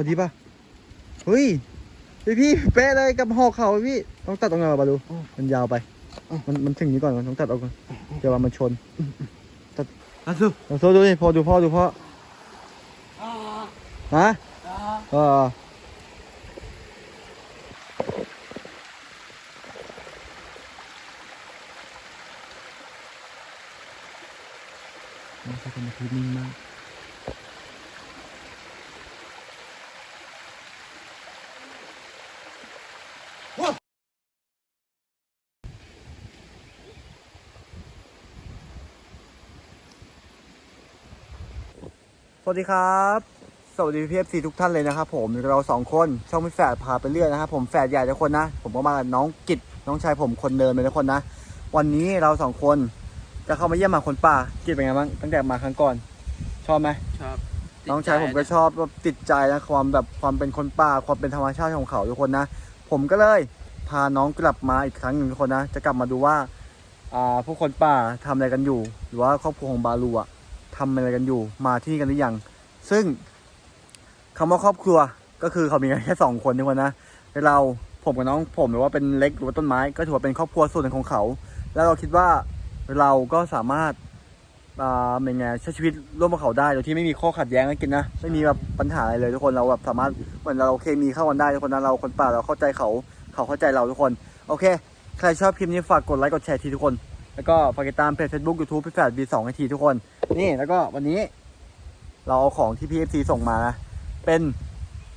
อดีป่ะ เฮ้ยพี่พี่เป๊ะเลยกับหอกเขาพี่ ต้องตัดตรงไหนวะบาลูมันยาวไป มันมันถึงนี้ก่อนมันต้องตัดออกก่อนเดี๋ยวมันชนอาซูลองโซ่ดูดิพอดูพ่อดูพ่อฮะเออมันจะเป็นทีนิ่งมาก วัสดีครับ สวัสดีพี่เอฟซีทุกท่านเลยนะครับผมเราสองคนช่องมิแฝดพาไปเรื่อยนะครับผมแฝดใหญ่ทุกคนนะ ผมก็มากับน้องกิตน้องชายผมคนเดิมเลยทุกคนนะ วันนี้เราสองคนจะเข้ามาเยี่ยมหมาคนป่ากิตเป็นไงบ้างตั้งแต่มาครั้งก่อน ชอบไหมชอบน้องชายผมก็ชอบแบบติดใจนะความแบบความเป็นคนป่าความเป็นธรรมชาติของเขาทุกคนนะ ผมก็เลยพาน้องกลับมาอีกครั้งหนึ่งทุกคนนะ จะกลับมาดูว่าอ่าผู้คนป่าทำอะไรกันอยู่ หรือว่าครอบครัวของบาลูอะทำอะไรกันอยู่ มาที่นี่กันหรือยัง ซึ่งคำว่าครอบครัวก็คือเขามีกันแค่สองคนทุกคนนะเราผมกับน้องผมหรือว่าเป็นเล็กหรือว่าต้นไม้ก็ถือว่าเป็นครอบครัวส่วนหนึ่งของเขา แล้วเราคิดว่าเราก็สามารถอ่าเป็นไงใช้ชีวิตร่วมกับเขาได้โดยที่ไม่มีข้อขัดแย้งกันกินนะไม่มีแบบปัญหาอะไรเลยทุกคนเราแบบสามารถเหมือนเราเคมีเข้ากันได้ทุกคนนะเราคนป่าเราเข้าใจเขาเขาเข้าใจเราทุกคน โอเค ใครชอบคลิปนี้ฝากกดไลค์กดแชร์ทีทุกคน แล้วก็ฝากติดตามเพจ Facebook YouTube พี่แฝด B2 ให้ทีทุกคน นี่แล้วก็วันนี้ เราเอาของที่ PFC ส่งมานะ เป็น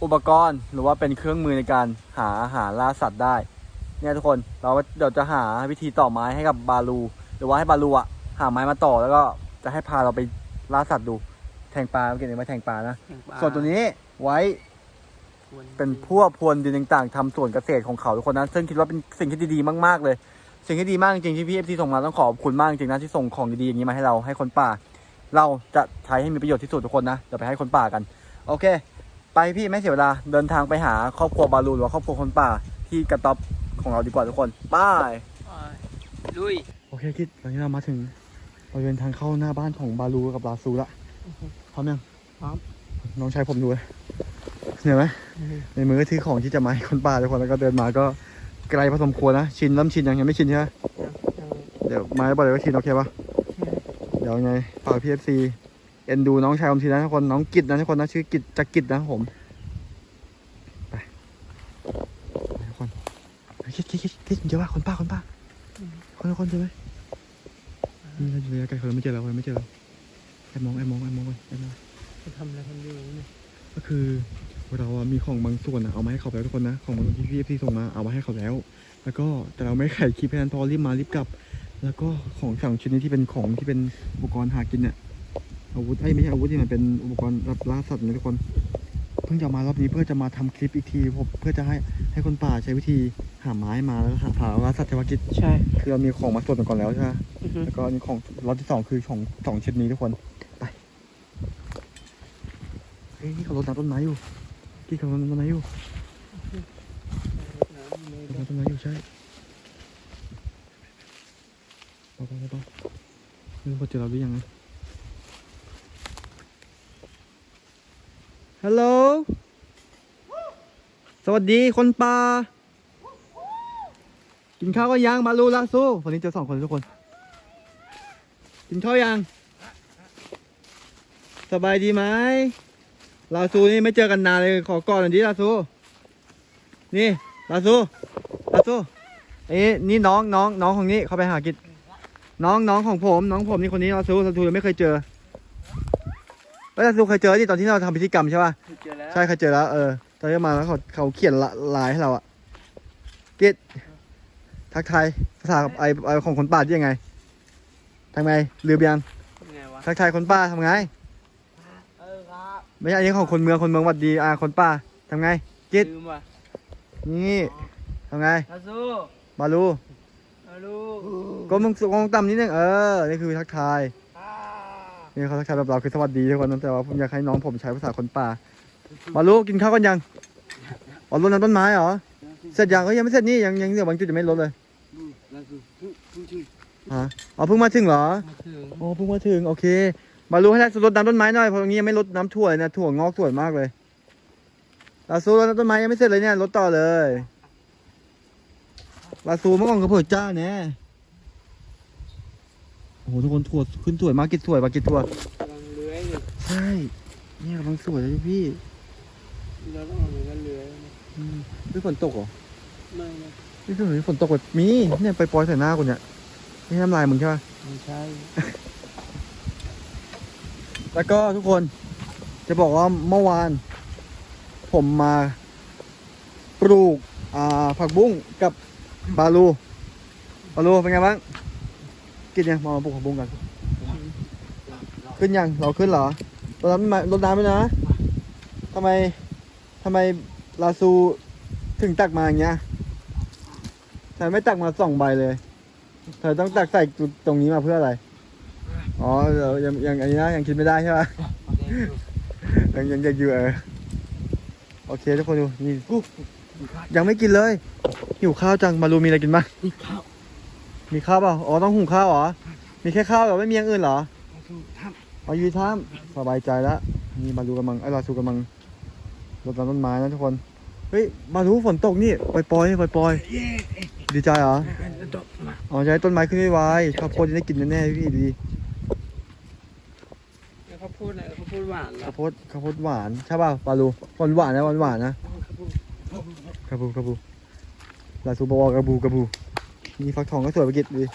อุปกรณ์หรือว่าเป็นเครื่องมือในการหาอาหารล่าสัตว์ได้ เนี่ยทุกคนเราก็เดี๋ยวจะหาวิธีต่อไม้ให้กับบาลู หรือว่าให้บาลูอะหาไม้มาต่อแล้วก็จะให้พาเราไปล่าสัตว์ดู แทงปลาเมื่อกี้นี้มาแทงปลานะส่วนตัวนี้ไว้เป็นพวกพรวนดินต่างๆทำสวนเกษตรของเขาทุกคนนะ ซึ่งคิดว่าเป็นสิ่งที่ดีๆมากๆเลย สิ่งที่ดีมากจริงๆที่พี่เอฟซีส่งมาต้องขอบคุณมากจริงๆนะที่ส่งของดีๆอย่างนี้มาให้เราให้คนป่า เราจะใช้ให้มีประโยชน์ที่สุดทุกคนนะเดี๋ยวไปให้คนป่ากัน โอเค ไปพี่ไม่เสียเวลาเดินทางไปหาครอบครัวบาลูหรือว่าครอบครัวคนป่าที่กระต๊อบของเราดีกว่าทุกคนบายลุยโอเคคิดตอนนี้เรามาถึงบริเวณทางเข้าหน้าบ้านของบาลูกับบาซูละพร้อมยังพร้อมน้องชายผมดูเลยเหนื่อยไหมในมือก็ถือของที่จะมาให้คนป่าทุกคนแล้วก็เดินมาก็ไกลพอสมควรนะชินเริ่มชินยังยังไม่ชินใช่ไหมเดี๋ยวมาบอกเลยว่าชินโอเคปะ เดี๋ยวไงฝากพีเอฟซีเอ็นดูน้องชายผมทีนะทุกคนน้องกิจนะทุกคนนะชื่อกิจจักรกิจนะครับผมไปไปทุกคนไปคิดคิดคิดคิดเจอว่าคนป้าคนป้าคนละคนเจอไหมนี่เราอยู่ในใกล้คนไม่เจอเราคนไม่เจอเราไอ้มองไอ้มองไอ้มองก่อนไอ้มองจะทำอะไรกันอยู่เนี่ยก็คือเราอะมีของบางส่วนอะเอามาให้เขาแล้วทุกคนนะของบางส่วนที่พีเอฟซีส่งมาเอามาให้เขาแล้ว แล้วก็แต่เราไม่ไขคลิปให้ทันเพอรีบมารีบกลับ แล้วก็ของสั่งชิ้นนี้ที่เป็นของที่เป็นอุปกรณ์หากินเนี่ยอาวุธไอ้ยไม่ใช่อาวุธที่มันเป็นอุปกรณ์รับล่าสัตว์นะทุกคน เพิ่งจะมารอบนี้เพื่อจะมาทำคลิปอีกทีผมเพื่อจะให้ให้คนป่าใช้วิธีหาไม้มาแล้วก็หาผาล่าสัตว์เทวกิจใช่คือเรามีของมาสดก่อนแล้วใช่ไหมแล้วก็อันนี้ของรอบที่สองคือของสองชิ้นนี้ทุกคนไปเฮ้ยนี่เขารดน้ำต้นไม้อยู่ที่เขารดน้ำต้นไม้อยู่รดน้ำต้นไม้อยู่ใช่ เบาๆเบาๆไม่รู้เขาเจอเราหรือยังนะ ฮัลโหล สวัสดีคนป่า กินข้าวก็ยังมาลูลาสู้วันนี้เจอสองคนทุกคน กินข้าวยัง สบายดีไหมลาซูนี่ไม่เจอกันนานเลย ขอกอดหน่อยดิลาซู นี่ลาซูลาซูเอ้นี่น้องน้องน้องของนี่เขาไปหากิน น้องน้องของผมน้องผมนี่คนนี้ลาซูลาซูยังไม่เคยเจอเอ้ยลาซูเคยเจอที่ตอนที่เราทำพิธีกรรมใช่ป่ะเจอแล้วใช่เคยเจอแล้วเออตอนที่มาแล้วเขาเขาเขียนละลายให้เราอะกิดทักทายภาษาไอไอของคนป่าที่ยังไงทำไงลืมยังไงวะทักทายคนป่าทำไงเออครับไม่ใช่อันนี้ของคนเมืองคนเมืองหวัดดีอ่าคนป่าทำไงกิดลืมว่ะนี่ทำไงลาซูบาลูลาลู ก้มลงสูงต่ำนิดนึงเออ นี่คือทักทายอ่านี่เขาทักทายแบบเราคือสวัสดีทุกคนนะแต่ว่าผมอยากให้น้องผมใช้ภาษาคนป่าบาลูกินข้าวกันยังอ๋อรดน้ำต้นไม้เหรอ เสร็จยังก็ยังไม่เสร็จนี่ยังยังเดี๋ยวบางจุดจะไม่ลดเลยลาซูพึ่งพึ่งชื่อฮะอ๋อเพิ่งมาถึงเหรอมาถึงอ๋อเพิ่งมาถึงโอเค มารู้ให้ได้รดน้ำต้นไม้หน่อยเพราะตรงนี้ยังไม่รดน้ำถั่วเลยนะถั่วงอกสวยมากเลยลาซูรถต้นไม้ยังไม่เสร็จเลยเนี่ยรถต่อเลย ลาซูเมื่อก่อนก็เผื่อจ้าแน่โอ้โหทุกคนถั่วขึ้นสวยมากกิดสวยปะกิดถั่วกำลังเลื้อยอยู่ใช่เนี่ยกำลังสวยเลยพี่เราต้องเอามือกันเลื้อยนะอืมไม่ฝนตกเหรอไม่นะไม่ถึงฝนตกแบบมีเนี่ยไปปล่อยใส่หน้ากูเนี่ยนี่น้ำลายมึงใช่ปะไม่ใช่แล้วก็ทุกคนจะบอกว่าเมื่อวาน ผมมา ปลูกอ่าผักบุ้งกับ บาลูบาลูเป็นไงบ้าง กินยังมามาปลูกผักบุ้งกัน ขึ้นยังเราขึ้นเหรอรดน้ำไหมรดน้ำไหมนะทำไมทำไมลาซูถึงตักมาอย่างเงี้ยทำไมไม่ตักมาสองใบเลย เธอต้องตักใส่ตรงนี้มาเพื่ออะไร อ๋อเดี๋ยวยังยังอันนี้นะยังคิดไม่ได้ใช่ไหมยังยังยังอยู่เออโอเคทุกคนดูนี่ ยังไม่กินเลย หิวข้าวจังมารูมีอะไรกินบ้างนี่ข้าวมีข้าวเปล่าอ๋อต้องหุงข้าวเหรอมีแค่ข้าวเหรอไม่มีอย่างอื่นเหรอถูกทเอาอยู่ท่ามสบายใจแล้วนี่มาดูกำลังไอ้ลาซูกำลังรดน้ำต้นไม้นะทุกคนเฮ้ยมาดูฝนตกนี่ปล่อยปล่อยปล่อยปล่อยำเย้ดีใจเหรอจบมาอ๋อใช้ต้นไม้ขึ้นไม่ไวข้าวโพดจะได้กินแน่ๆพี่ดีแล้วเขาพูดอะไรเขาพูดหวานเหรอข้าวโพดข้าวโพดหวานใช่ป่ะปลาลูหวานหวานนะหวานหวานนะเขาพูดก ระบูกระบูลาซูบอกว่ากระบูกระบูนี่ฟักทองก็สวยไปกิดดี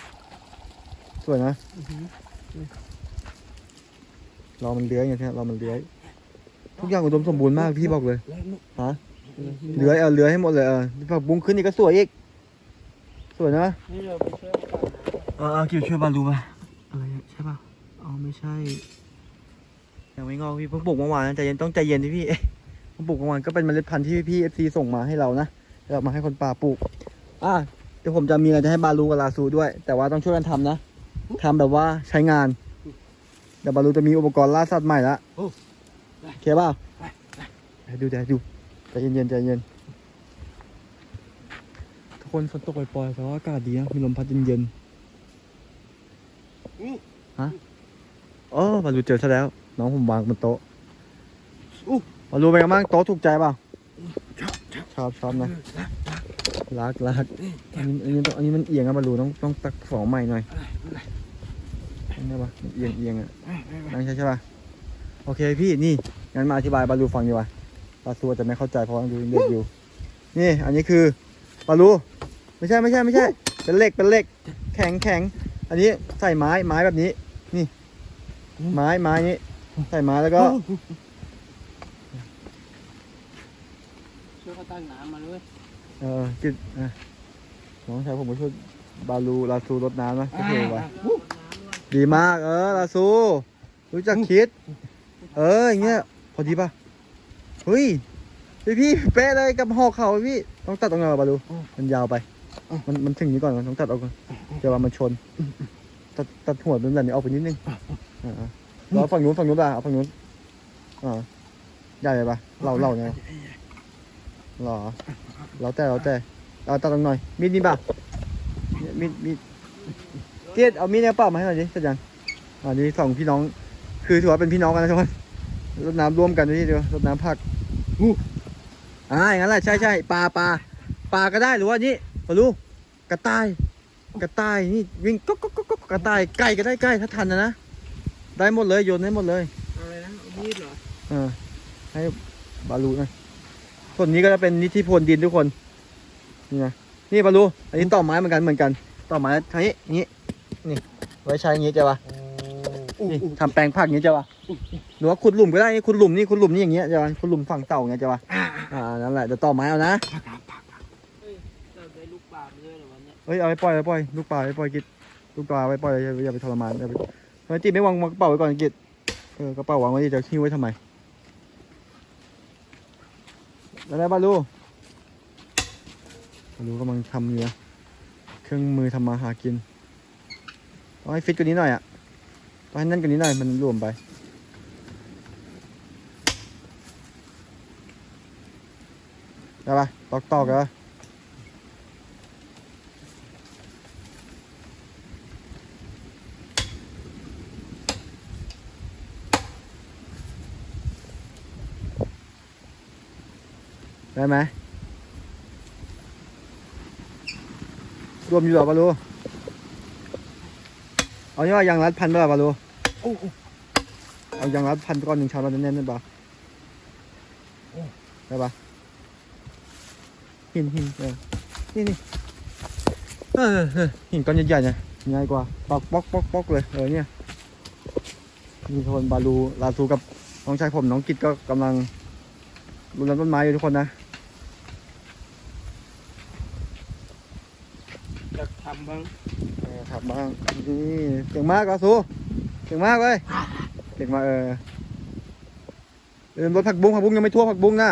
สวยนะอื้อหือรอมันเลื้อยไงเนี่ยรอมันเลื้อยทุกอย่างอุดมสมบูรณ์มากพี่บอกเลยแล้วนุ๊กฮะเลื้อยเอาเลื้อยให้หมดเลยเออผักบุ้งขึ้นนี่ก็สวยอีกสวยนะนี่เราไปช่วยเขาก่อนนะเออเอากิ่วช่วยบาลูป่ะอะไรอะใช่ป่ะอ๋อไม่ใช่ยังไม่งอกพี่เพิ่งปลูกเมื่อวานนะใจเย็นต้องใจเย็นที่พี่เอ๊ะเพิ่ง ปลูกเมื่อวานก็เป็นเมล็ดพันธุ์ที่พี่เอฟซีส่งมาให้เรานะเรามาให้คนป่าปลูก อะเดี๋ยวผมจะมีอะไรจะให้บาลูกับลาซูด้วย แต่ว่าต้องช่วยกันทำนะทำแบบว่าใช้งานเดี๋ยวบาลูจะมีอุปกรณ์ล่าสัตว์ใหม่ละโอเคปล่าเดี๋ยวดูเดี๋ยวดูใจเย็นๆใจเย็นทุกคนฝนตกปล่อยๆแต่ว่าอากาศดีนะมีลมพัดเย็นๆโอ้มาดูเจอซะแล้ว น้องผมวางบนโต๊ะอู้ มาดูไปกันบ้างโต๊ะถูกใจเปล่าชอบชอบชอบชอบนะรักรักอันนี้อันนี้ต้องอันนี้มันเอียงอะมาดูต้องต้องตักสองใหม่หน่อยอะไรอะไรอันนี้ปะมันเอียงเอียงอะไม่ไม่ไม่นั่งใช่ใช่ปะโอเคพี่นี่งั้นมาอธิบายบาลูฟังดีกว่าบาลูจะไม่เข้าใจเพราะยังดูเด็กอยู่ นี่อันนี้คือบาลูไม่ใช่ไม่ใช่ไม่ใช่ เป็นเหล็กเป็นเหล็ก แข็งแข็งอันนี้ใส่ไม้ไม้แบบนี้ นี่ ไม้ไม้นี้ใส่ไม้แล้วก็ ช่วยเขา ตั้งน้ำมาเลยเออกินอะน้องชายผมก็ช่วยบาลูลาซูรดน้ำนะก็เทไว้ดีมาก เออลาซู รู้จักคิด เอออย่างเงี้ยพอดีป่ะเฮ้ยพี่พี่เป๊ะเลยกับหอกเขาพี่ต้องตัดตรงไหนวะบาลูมันยาวไป มันมันถึงนี้ก่อนต้องตัดออกก่อนเดี๋ยวว่ามันชนตัดตัดหัวเป็นแบบนี้ออกไปนิดนึงอ่าๆแล้วฝั่งนู้นฝั่งนู้นป่ะเอาฝั่งนู้นอ่าใหญ่ไปป่ะเราเราเนี่ย หรอแล้วแต่แล้วแต่เอาตัดตรงหน่อยมีดนี่ป่ะเนี่ยมีดมีดเกียดเอามีดในกระเป๋ามาให้หน่อยดิเสร็จยังอ่านี่สองพี่น้องคือถือว่าเป็นพี่น้องกันนะทุกคนรดน้ำร่วมกันด้วยเดียวรดน้ำผักอู้อ่าอย่างนั้นแหละใช่ใช่ปลาปลาปลาก็ได้หรือว่านี่มาลูกระต่าย กระต่ายนี่วิ่งก๊อกก๊อกก๊อกก๊อกกระต่ายไก่ก็ได้ไก่ถ้าทันนะนะได้หมดเลยโยนให้หมดเลยอะไรนะเอามีดเหรอเออให้บาลูนะ ส่วนนี้ก็จะเป็นนิธิพลดินทุกคน นี่นะนี่บาลูอันนี้ต่อไม้เหมือนกันเหมือนกัน ต่อไม้ทางนี้อย่างนี้นี่ ไว้ใช้อย่างนี้จ้ะวะนี่ทำแปลงผักอย่างนี้จ้ะวะหรือว่าขุดหลุมก็ได้นี่ขุดหลุมนี่ขุดหลุมนี่อย่างเงี้ยจ้ะวะขุดหลุมฝั่งเต่าอย่างเงี้ยจ้ะวะอ่าอ่านั่นแหละเดี๋ยวต่อไม้เอานะผักผักผักเฮ้ยเราได้ลูกปลาไปด้วยเหรอวันเนี้ยเฮ้ยเอาไปปล่อยเอาไปปล่อยลูกปลาไปปล่อยกิดลูกปลาไปปล่อยอย่าอย่าไปทรมานอย่าไปทำไมจีไม่วางวางกระเป๋าไว้ก่อนกิดเออกระเป๋าวางไว้ดิจะทิ้งไว้ทำไม แล้วได้บาลูบาลูกำลังทำอยู่นะเครื่องมือทำมาหากินต้องให้ฟิตกว่านี้หน่อยอะต้องให้นั่นกว่านี้หน่อยมันรวมไปได้ปะตอกตอกเหรอ ได้ไหมรวมอยู่หรอบาลูเอาเนี่ยว่ายางรัดพันเปล่าบาลูเอายางรัดพันก้อนหนึ่งชามเราแน่นๆได้ปะได้ปะหินหินเออนี่นี่เออหินก้อนใหญ่ๆเนี่ยง่ายกว่าปอกปอกปอกปอกเลยเออเนี่ยมีคนบาลูลาทูกับน้องชายผมน้องกิตก็กำลังรุนแรงต้นไม้อยู่ทุกคนนะ อยากทำบ้าง เออครับบ้าง นี่เก่งมากลาทูเก่งมากเลยเก่งมากเออเดินรถผักบุ้งผักบุ้งยังไม่ทั่วผักบุ้งนะ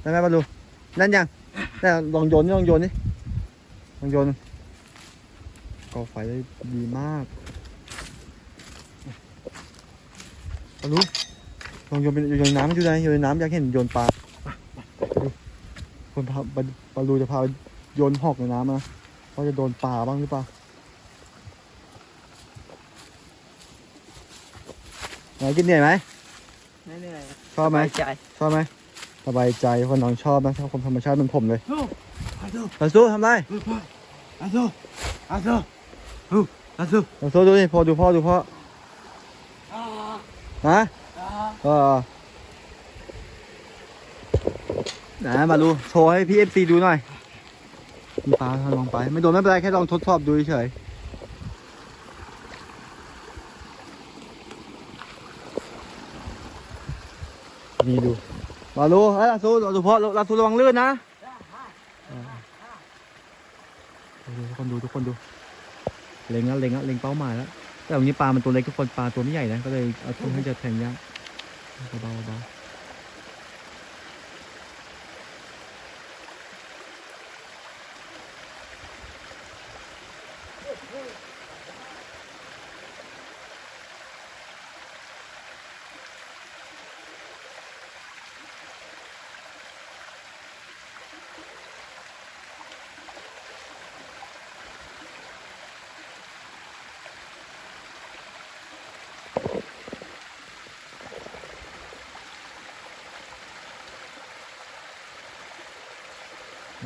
ได้ไหมบาลูนั่นยังได้ลองโยนนี่ลองโยนนี่ลองโยนก่อไฟได้ดีมากบาลูลองโยนเป็นโยนน้ำอยู่ไหนโยนน้ำอยากเห็นโยนปลาคนพาบาบาลูจะพาโยนหอกในน้ำนะ ว่าจะโดนปลาบ้างหรือเปล่าไหนกินเหนื่อยไหมไม่เหนื่อยชอบไหมสายใจชอบไหมสบายใจคนน้องชอบนะชอบความธรรมชาติเหมันผมเลยโอ้อาซูลาซูทำไรอาซูอาซูฮูอาซูลาซูดูดิพ่อดูพ่อดูพ่ออ่าฮะอ่าเออไหนมาดูโชว์ให้พี่เอฟซีดูหน่อย มีปลาทางลองไป ไม่โดนไม่เป็นไรแค่ลองทดสอบดูเฉยนี่ดูมาดูเฮ้ยลาซูลาซูพอลาซูระวังลื่นนะดูทุกคนดูทุกคนดู เล็งแล้วเล็งแล้วเล็งเป้าหมายแล้ว แต่วันนี้ปลามันตัวเล็กทุกคนปลาตัวไม่ใหญ่นะ ก็เลยเอาทุ่นให้จะแทงยากเบาๆเบา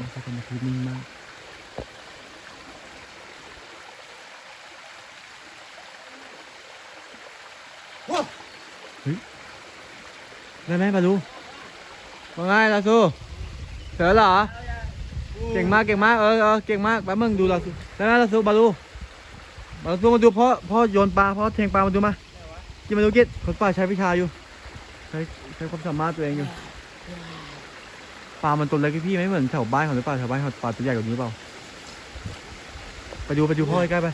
ๆมันจะเป็นทีนิ่งมากเฮ้ยได้ไหมปลาดูว่าไงลาซูเสือเหรอ เก่งมากเก่งมากเออเออเก่งมากแป๊บมึงดูลาซูได้ไหมลาซูบาลูบาลูมาดูพ่อพ่อโยนปลาพ่อเทงปลามาดูมากินมาดูกิดคนป่าใช้วิชาอยู่ ใช้ใช้ความสามารถตัวเองอยู่ ปลา มันตัวเล็กพี่ไม่เหมือนแถวบ้านเขาหรือเปล่าแถวบ้านเขาปลาตัวใหญ่กว่านี้เปล่า ไปดูไปดูพ่อใกล้ไป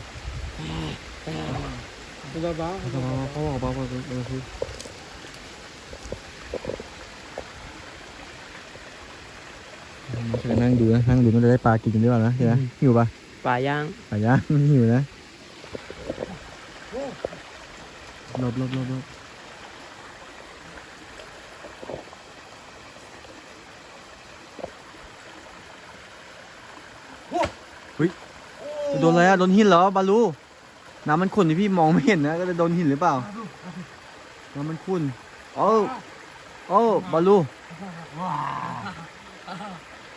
ตัวบ้าพ่อพ่อบอกพ่อพ่อพ่อคือนั่งดูนะนั่งดูมันจะได้ปลากินกันหรือเปล่านะเห็นไหมหิวปะปลาย่างปลาย่างหิวนะหลบหลบหลบหลบ โดนอะไรอะโดนหินเหรอบาลูน้ำมันขุ่นที่พี่มองไม่เห็นนะก็เลยโดนหินหรือเปล่าน้ำมันขุ่นโอ้โอ้บาลู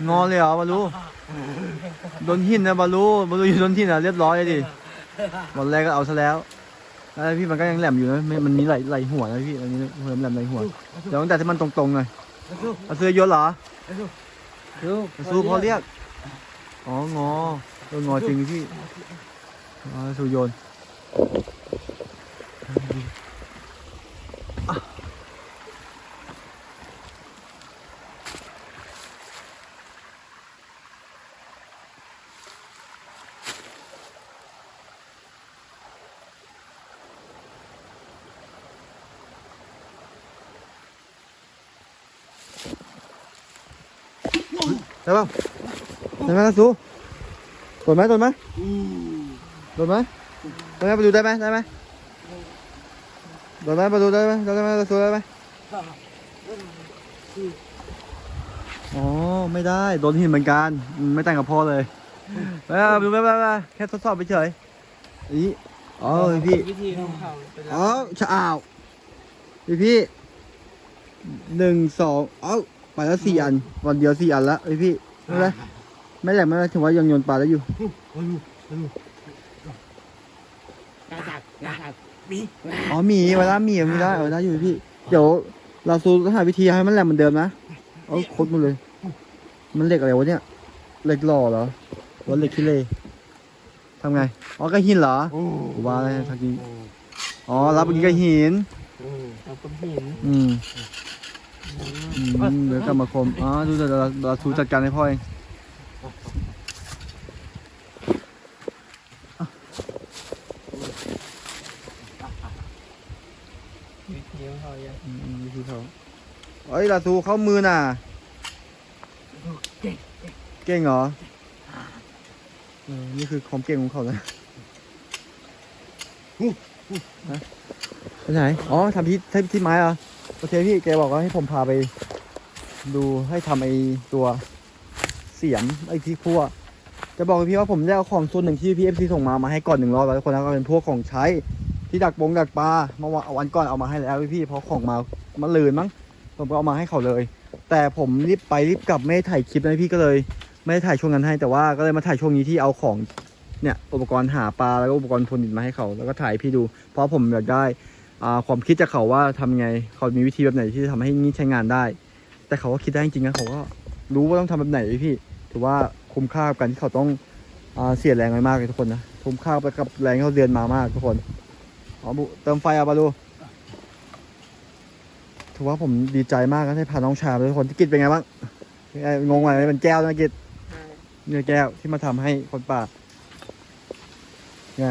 งอเลยเหรอบาลูโดนหินนะบาลูบาลูอยู่โดนหินอะเรียบร้อยเลยดิวันแรกก็เอาซะแล้วแล้วพี่มันก็ยังแหลมอยู่นะมันมีไหลไหลหัวนะพี่อันนี้หัวแหลมไหลหัวเดี๋ยวตั้งแต่ที่มันตรงๆหน่อยอาซูเอาเสื้อยศเหรออาซูสู้พอเรียก อ๋องอ เอองอจริงพี่อ๋อสู้โย นอะได้ป่ะไหมโดนไหมโดนไหมโดนไหมได้ไหมไปดูได้ไหมได้ไหมโดนไหมไปดูได้ไหมได้ไหมกระสูได้ไหมอ๋อไม่ได้โดนหินเหมือนกัน ไม่แต่งกับพ่อเลยไปเอาไปดูไปไปไปแค่ทดสอบไปเฉยอีอ๋อพี่อ๋อชะอ้าวพี่พี่หนึ่งสองเอ้าไปแล้วสี่อัน วันเดียวสี่อันละไอพี่ไม่เป็นไร ไม่แหลกไม่เป็นไรถือว่ายังโยนปลาได้อยู่กระดักกระดักมีอ๋อหมีเวลาหมีมีได้เออได้อยู่พี่ เดี๋ยวเราซูต้องหาวิธีให้มันแหลมเหมือนเดิมนะเอาคดหมดเลย มันเหล็กอะไรวะเนี่ยเหล็กหล่อเหรอว่าเหล็กขี้เล่ทำไง อ๋อก็หินเหรอโอ้ว่าอะไรทักทีอ๋อ รับเมื่อกี้ก็หินเราก็เห็นอืมอืมเดี๋ยวกลับมาคม อ๋อ ดูเดี๋ยวเราเราทูจัดการให้พ่อเอง วิธีของเขาอย่าง อืมวิธีเขา เอ้ยลาทูเข้ามือน่ะ เก่งเก่งเหรอเออนี่คือความเก่งของเขานะฮะไปไหน อ๋อทำที่ที่ที่ไม้เหรอ โอเคพี่แกบอกว่าให้ผมพาไป ดูให้ทำไอตัวเสียมไอที่พั่วจะบอกกับพี่ว่าผมได้เอาของส่วนหนึ่งที่พี่เอฟซีส่งมามาให้ก่อนหนึ่งรอบแล้วทุกคนนะก็เป็นพวกของใช้ที่ดักบงดักปลาเมื่อวันก่อนเอามาให้แล้วพี่เพราะของมามาลืนมั้ง ผมก็เอามาให้เขาเลย แต่ผมรีบไปรีบกลับไม่ได้ถ่ายคลิปนะพี่ก็เลย ไม่ได้ถ่ายช่วงนั้นให้แต่ว่าก็เลยมาถ่ายช่วงนี้ที่เอาของเนี่ยอุปกรณ์หาปลาแล้วก็อุปกรณ์พรวนดินมาให้เขาแล้วก็ถ่ายพี่ดู เพราะผมอยากได้ความคิดจากเขาว่าทำยังไงเขามีวิธีแบบไหนที่จะทำให้นี่ใช้งานได้ แต่เขาก็คิดได้จริงๆนะเขาก็รู้ว่าต้องทำแบบไหนพี่ถือว่าคุ้มค่ากับการที่เขาต้องอเสียแรงไปมากเลยทุกคนนะคุ้มค่าไปกับแรงที่เขาเรียนมามากทุกคนอ๋อบุเติมไฟเอาบาลู ถือว่าผมดีใจมากนะที่พาน้องชาไปทุกคนที่กิจเป็นไงบ้างงงอะไรเป็นแก้วนะกิจเนื้อแก้วที่มาทำให้คนป่าไง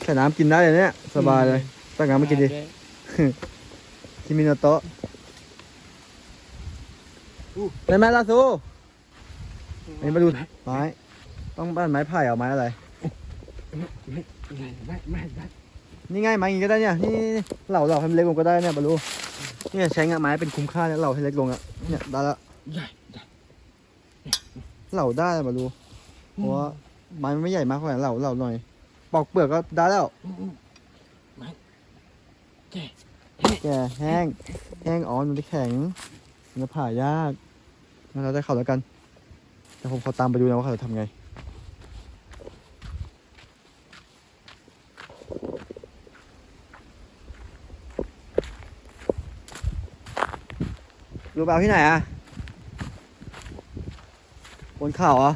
แค่น้ำกินได้เลยเนี่ย สบายเลยตั้งน้ำมากินดิคิมิโนโตะได้ไหมล่ะซูนี่มาดูไม้ต้องบ้านไม้ไผ่เอาไม้อะไรไม่ไม่ไม่ไม่นี่ไงไม่งนี้ก็ได้เนี่ยนี่เหล่าเหล่าให้มันเล็กลงก็ได้เนี่ยบรรลุ เนี่ยใช้งานไม้เป็นคุ้มค่าเนี่ยเหล่าให้เล็กลงอะเนี่ยได้ละใหญ่ใหญ่เหล่าได้บรรลุเพราะว่าไม้มันไม่ใหญ่มากเท่าไหร่เหล่าเหล่าหน่อย ปอกเปลือกก็ได้แล้วไม่แก่แก่แห้ง แห้งอ่อนมันจะแข็งมันจะผ่ายากงั้นเราได้เขาแล้วกันแต่ผมขอตามไปดูนะว่าเขาจะทำไง รู้เปล่าที่ไหนอะบนเขาเหรอ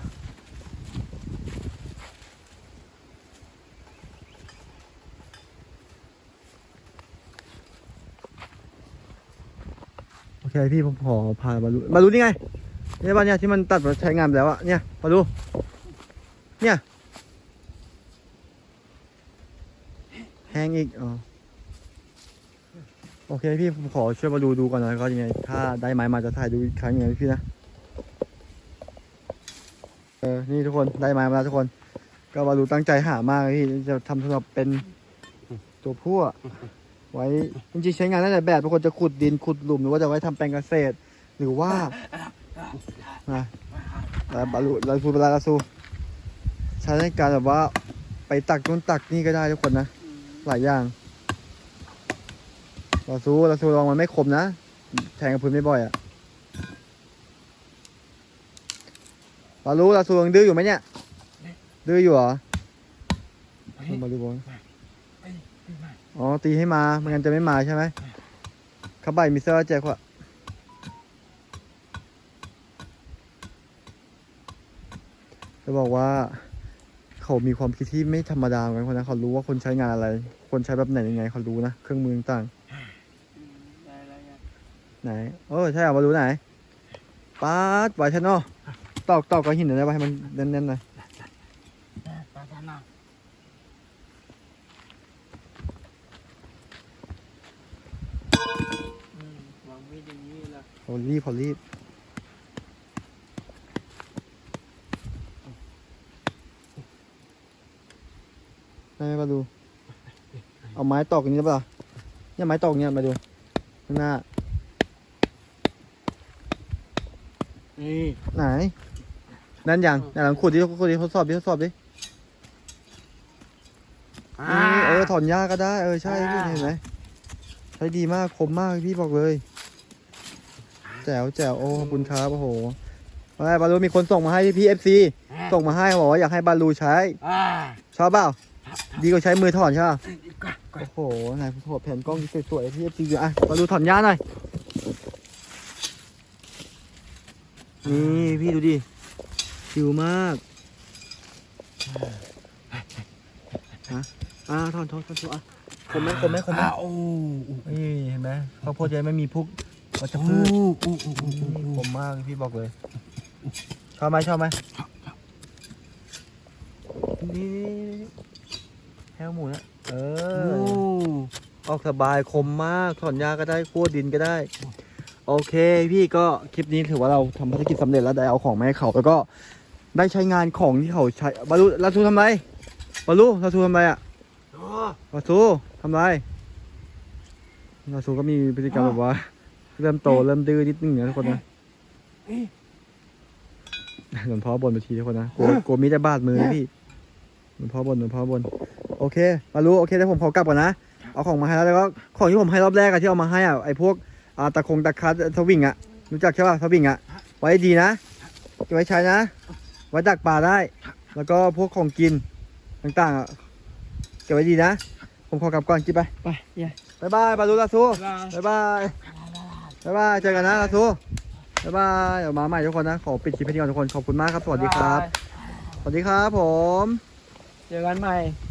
โอเคพี่ผมขอพามาดูมาดูนี่ไงเนี่ยบ้านเนี่ยที่มันตัดมาใช้งานไปแล้วอะเนี่ยมาดูเนี่ยแห้งอีกอ๋อ โอเคพี่ผมขอช่วยมาดูดูก่อนนะก็ยังไง ถ้าได้ไม้มาจะถ่ายดูอีกครั้งหนึงนะพี่นะเออนี่ทุกคนได้ไม้มาแล้วทุกคน ก็มาดูตั้งใจหามากพี่จะทำสำหรับเป็นตัวผู้อะไว้จริงๆใช้งานได้หลายแบบบางคนจะขุดดินขุดหลุมหรือว่าจะไว้ทำแปลงเกษตร หรือว่านะแล้วบาลูลาซูบาลาซูใช้ในการแบบว่าไปตักนู่นตักนี่ก็ได้ทุกคนนะ หลายอย่าง ลาซูลาซูลองมันไม่คมนะแทงกับพื้นไม่บ่อยอะลาลูลาซูยังดื้ออยู่ไหมเนี่ย ดื้ออยู่เหรอลองมาดูบอลอ๋อตีให้มาไม่งั้นจะไม่มาใช่ไหมเขาใบมิเซอร์แจ็คว่ะจะบอกว่าเขามีความคิดที่ไม่ธรรมดาเหมือนกันคนนะเขารู้ว่าคนใช้งานอะไร คนใช้แบบไหนยังไงเขารู้นะ เครื่องมือต่างได้แล้วยังๆ ไหนเออใช่เหรอมารู้ไหนป๊าดไวชันเนอะตอกตอกกับหินหน่อยได้ปะให้มันแน่นๆหน่อยตาตาหน้าอืมวางมีดอย่างนี้ละเขารีบเขารีบได้ไหมมาดู เอาไม้ตอกอย่างนี้ได้ปะล่ะเนี่ยไม้ตอกเนี่ยมาดูข้างหน้า นี่ไหน นั่นยังไหนลองขุดดิขุดดิทดสอบดิทดสอบดินี่เออถอนหญ้าก็ได้ เออใช่พี่เห็นไหมใช้ดีมากคมมากพี่บอกเลยจ๋วแจ๋วโอ้ขอบคุณครับโอ้โหอะไรบาลูมีคนส่งมาให้พี่เอฟซีส่งมาให้เขาบอกว่าอยากให้บาลูใช้อ่าชอบเปล่าดีกว่าใช้มือถอนใช่ป่ะกว่าโอ้โหไหนผมถอดแผ่นกล้องสวยๆพี่เอฟซีดูอะบาลูถอนหญ้าหน่อย นี่พี่ดูดิชิวมากฮะอ่าถอนถอนถอนถอนอะคมไหมคมไหมคมไหมอ่าโอ้โอ้นี่เห็นไหมข้าวโพดจะไม่มีพวกวัชโอ้พืชโอ้โอ้โอ้โอ้โอ้ผมมากพี่บอกเลยชอบไหมชอบไหมนี่แห้วหมูนะเอโอ้อออกสบายคมมากถอนหญ้าก็ได้คั่วดินก็ได้ โอเคพี่ก็คลิปนี้ถือว่าเราทำภารกิจสำเร็จแล้วได้เอาของมาให้เขา แล้วก็ได้ใช้งานของที่เขาใช้บารุลาทูทำไรบารุลาทูทำไรอะลาทูทำไรลาทูก็มีพฤติกรรมแบบว่า เริ่มโตเริ่มดื้อนิดนึงนะทุกคนนะหลวงพ่อบนไปทีทุกคนนะกลัวกลัวมีแต่บาดมือนะพี่หลวงพ่อบนหลวงพ่อบน โอเค มารู้โอเคแล้วผมขอกลับก่อนนะ เอาของมาให้แล้วแล้วก็ของที่ผมให้รอบแรกอะที่เอามาให้อะไอ้พวก อ่าตะคงตะคัดสวิงอะรู้จักใช่ป่ะสวิงอะไว้ดีนะเก็บไว้ใช้นะ ไว้ดักปลาได้ แล้วก็พวกของกินต่างๆอะเก็บไว้ดีนะ ผมขอกลับก่อนจิบไปไปเย้บายบายปลาลูลาซูบ๊ายบายบายบายบายบายเจอกันนะลาซูบายบายเดี๋ยวมาใหม่ทุกคนนะ ขอปิดคลิปให้ดีก่อนทุกคน ขอบคุณมากครับ สวัสดีครับ สวัสดีครับผม เจอกันใหม่ส